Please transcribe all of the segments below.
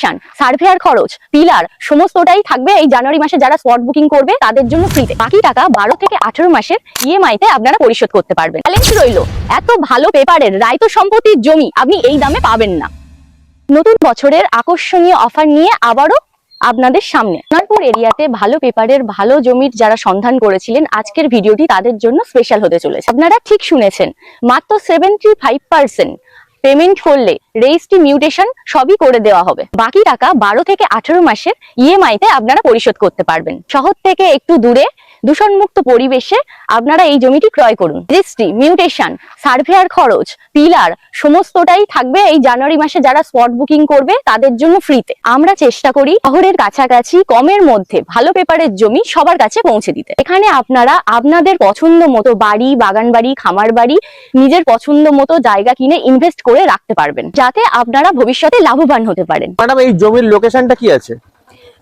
Mutation surveyor খরচ, pillar, সমস্তটাই থাকবে এই জানুয়ারি মাসে যারা স্পট বুকিং করবে তাদের জন্য ফ্রিতে বাকি টাকা বারো থেকে আঠেরো মাসের ইএমআই তে আপনারা পরিশোধ করতে পারবেন। চ্যালেঞ্জ রইল, এত ভালো পেপারের রায়তো সম্পত্তির জমি আপনি এই দামে পাবেন না। নতুন বছরের আকর্ষণীয় অফার নিয়ে আবারও আপনাদের সামনে। সোনারপুর এরিয়াতে ভালো পেপারের ভালো জমির যারা সন্ধান করেছিলেন, আজকের ভিডিওটি তাদের জন্য স্পেশাল হতে চলেছে। আপনারা ঠিক শুনেছেন, মাত্র সেভেন্টি ফাইভ পার্সেন্ট পেমেন্ট করলে রেজিস্ট্রি মিউটেশন সবই করে দেওয়া হবে। বাকি টাকা বারো থেকে আঠারো মাসের ইএমআই তে আপনারা পরিশোধ করতে পারবেন। শহর থেকে একটু দূরে দূষণমুক্ত পরিবেশে আপনারা এই জমিটি ক্রয় করুন। রেজিস্ট্রি মিউটেশন সার্ভেয়ার খরচ পিলার সমস্তটাই থাকবে এই জানুয়ারি মাসে যারা স্পট বুকিং করবে তাদের জন্য ফ্রিতে আমরা চেষ্টা করি শহরের কাছাকাছি, কমের মধ্যে ভালো পেপারের জমি সবার কাছে পৌঁছে দিতে। এখানে আপনারা আপনাদের পছন্দ মতো বাড়ি, বাগান বাড়ি, খামার বাড়ি, নিজের পছন্দ মতো জায়গা কিনে ইনভেস্ট করে রাখতে পারবেন, যাতে আপনারা ভবিষ্যতে লাভবান হতে পারেন। ম্যাডাম, এই জমির লোকেশনটা কি আছে?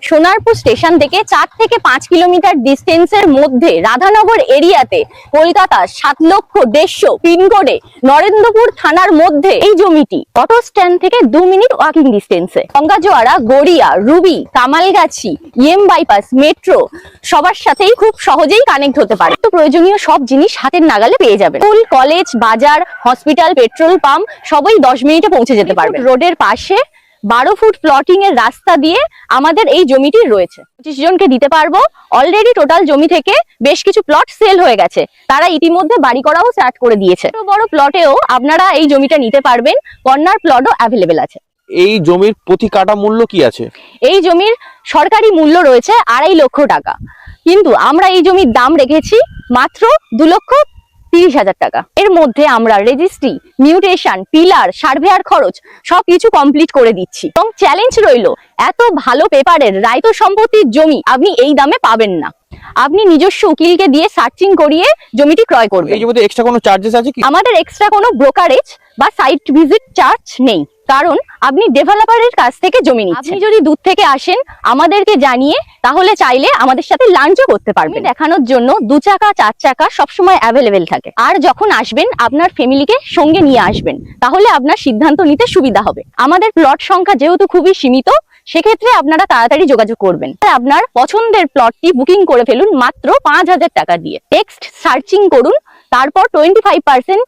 সোনারপুর স্টেশন থেকে চার থেকে পাঁচ কিলোমিটার ডিস্টেন্সের মধ্যে রাধানগর এরিয়াতে কলকাতা সাত লক্ষ দেড়শো পিনকোডে নরেন্দ্রপুর থানার মধ্যে এই জমিটি। অটো স্ট্যান্ড থেকে দু minute walking ডিস্টেন্সে Gangajoara, Garia, Ruby, Kamalgachhi, EM bypass, metro সবার সাথেই খুব সহজেই কানেক্ট হতে পারে। তো প্রয়োজনীয় সব জিনিস হাতের নাগালে পেয়ে যাবেন। স্কুল, কলেজ, বাজার হসপিটাল পেট্রোল পাম্প সবই দশ মিনিটে পৌঁছে যেতে পারবে রোডের পাশে বারো ফুট প্লটিং এর রাস্তা দিয়ে আমাদের এই জমিটি রয়েছে। পঁচিশ জনকে দিতে পারব। অলরেডি টোটাল জমি থেকে বেশ কিছু প্লট সেল হয়ে গেছে। তারা ইতিমধ্যে বাড়ি করাও স্টার্ট করে দিয়েছে। বড় প্লটেও আপনারা এই জমিটা নিতে পারবেন। কর্নার প্লটও অ্যাভেলেবেল আছে। এই জমির প্রতি কাটা মূল্য কি আছে? এই জমির সরকারি মূল্য রয়েছে আড়াই লক্ষ টাকা। কিন্তু আমরা এই জমির দাম রেখেছি মাত্র দু লক্ষ তিরিশ হাজার টাকা। এর মধ্যে আমরা রেজিস্ট্রি মিউটেশন পিলার সার্ভেয়ার খরচ সবকিছু কমপ্লিট করে দিচ্ছি। এবং চ্যালেঞ্জ রইল এত ভালো পেপারের রায়ত সম্পত্তির জমি আপনি এই দামে পাবেন না। আপনি নিজস্ব উকিলকে দিয়ে সার্চিং করিয়ে জমিটি ক্রয় করবেন। এই জমিতে এক্সট্রা কোনো চার্জেস আছে কি? আমাদের এক্সট্রা কোনো ব্রোকারেজ বা সাইট ভিজিট চার্জ নেই। কারণ আপনি ডেভেলপারের কাছ থেকে জমি নিচ্ছেন। আপনি যদি দূর থেকে আসেন আমাদেরকে জানিয়ে তাহলে চাইলে আমাদের সাথে লাঞ্চও করতে পারবেন। দেখানোর জন্য দু চাকা চার চাকা সবসময় অ্যাভেলেবেল থাকে। আর যখন আসবেন আপনার ফ্যামিলিকে সঙ্গে নিয়ে আসবেন তাহলে আপনার সিদ্ধান্ত নিতে সুবিধা হবে। আমাদের প্লট সংখ্যা যেহেতু খুবই সীমিত সেক্ষেত্রে আপনারা তাড়াতাড়ি যোগাযোগ করবেন। আপনার পছন্দের প্লটটি বুকিং করে ফেলুন মাত্র পাঁচ হাজার টাকা দিয়ে। টেক্সট সার্চিং করুন তারপর টোয়েন্টি ফাইভ পার্সেন্ট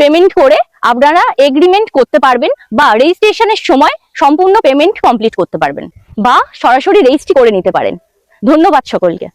পেমেন্ট করে আপনারা এগ্রিমেন্ট করতে পারবেন বা রেজিস্ট্রেশনের সময় সম্পূর্ণ পেমেন্ট কমপ্লিট করতে পারবেন বা সরাসরি রেজিস্ট্রি করে নিতে পারেন। ধন্যবাদ সকলকে।